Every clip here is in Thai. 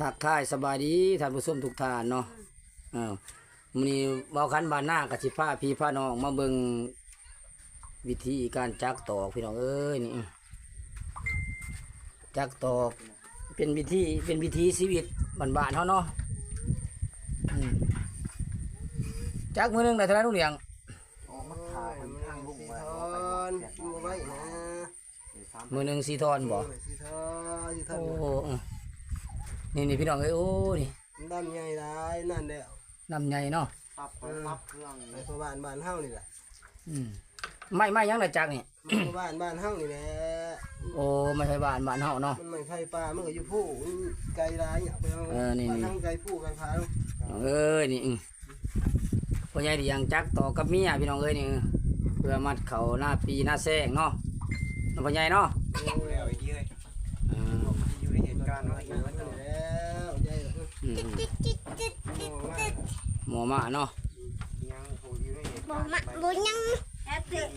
ทักทายสบายดีท่านผู้ชมทุกท่านเนาะเออมื้อนี้เว้าคันบ้านหน้ากับสิพาพี่พาน้องมาเบิ่งวิธีการจักตอกพี่น้องเอ้ยนี่อื้อจักตอกเป็นวิธีเป็นวิธีชีวิตบ้านๆเฮาเนาะอืมจักมื้อหนึงได้เท่าไหร่ลูกเลี้ยงออกมาถ่ายมันทางลุงไว้ทอนมาไว้นะมื้อหนึงสี่ทอนบ่สิทอนสิทอโอ้นเออ นี่นี่พี่น้องเอ้ยโอ้นี่ดำใหญ่ได้นั่นแหละน้ำใหญ่เนาะปรับปรับเครื่องไปพ่อบ้านบ้านเฮานี่แหละอืมไม่ไม่ยังได้จักนี่พ่อบ้านบ้านเฮานี่แหละโอ้ไม่ใช่บ้านบ้านเฮาเนาะมันไม่ไฟป่ามันก็อยู่ผู้ไกลร้ายเนี่ยไปเอาเออนี่นี่ทางไกลผู้ไกลพาลูกน้องเอ้ยนี่อื้อพ่อใหญ่ที่ยังจักต่อกับเมียพี่น้องเอ้ยนี่อื้อเพื่อมัดเขาหน้าปีหน้าแซงเนาะน้องพ่อใหญ่เนาะ แล้วไอ้ยี่ เออ อยู่ในเหตุการณ์ว่าอยู่ นั่นแล้วใจ อืม มองว่า หมอมาเนาะยังผูอยู่ในเหตุบ่การณ์มาบ่ยังแอปเปิ้ล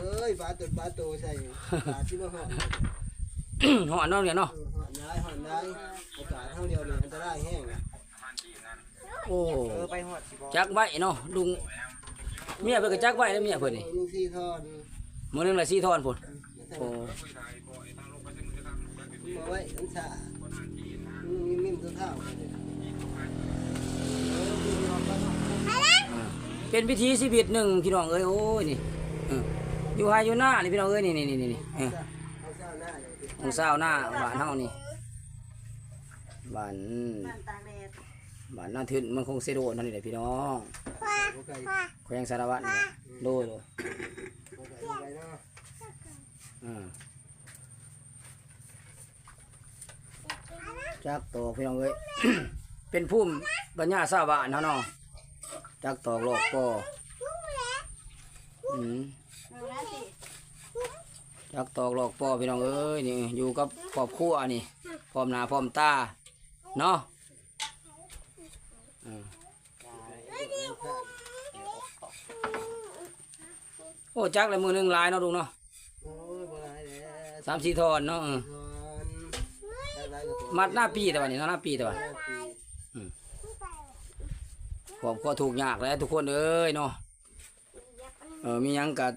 เอ้ยปลาตัวปลาโตใส่ปลาที่มาหอดหอนเนาะเนี่ยเนาะหอดได้หอดได้โอกาสเท่าเดียวนี่อันตรายแห้งโอ้เออไปหอดสิบจักไว้เนาะลุงเมียเพิ่นก็จักไว้แล้วเมียเพิ่นนี่มีสี่ทอนมื้อหนึงละ4ทอนพุ่นโอ้มาไว้อันชามีมิ่มตัวเท่า เป็นพิธีชีวิตหนึ่งพี่น้องเอ้ยโอ้ยนี่เอออยู่ไฮอยู่หน้านี่พี่น้องเอ้ยนี่นี่นี่นี่เออเอาเศร้าหน้าอย่างของเศร้าหน้าบ้านเฮานี่บ้านตากแดดบ้านนาทึนมันคงเซโดนั่นนี่แหละพี่น้องแขวงสารวัตรนี่โดยโดยอ่าจักตอกพี่น้องเอ้ยเป็นพุ่มปัญญาชาวบ้านเฮาเนาะ จักตอกโลกก็อืมเอาละสิจักตอกหลอกปอพี่น้องเอ้ยนี่อยู่กับครอบครัวนี่พร้อมหน้าพร้อมตาเนาะอ่าโอ้จักเลยมือหนึ่งหลายเนาะลุงเนาะโอ้ยบ่ได้แล้วสามสี่ทอนเนาะเออทอนได้ก็ตัวมัดหน้าปีแต่วันนี้เนาะหน้าปีแต่วันห้าปี ผมก็ถูกยากแล้วทุกคนเอ้ยเนาะเออมีหยังกัด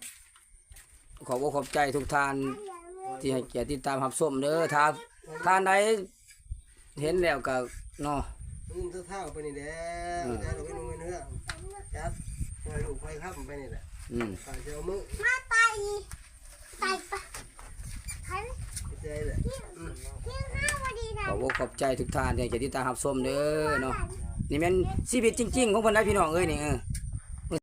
ขอบอกขอบใจทุกท่านที่ให้เกียรติติดตามรับชมเด้อถ้าท่านใดเห็นแล้วก็เนาะมิ่มตัวเท่าไปนี่แหละได้เราไปนุ่งเงินเฮือกจับปล่อยลูกไฟข้ามไปนี่แหละอืมฝ่ายเจ้ามือมาไตไตปะทัน ใจแหละ เที่ยงห้าวันดีนะ ข อบใจทุกท่านที่ให้เกียรติติดตามรับชมเด้อเนาะนี่แม่นชีวิตจริง ๆ ของเพิ่นได้พี่น้องเอ้ยนี่เออ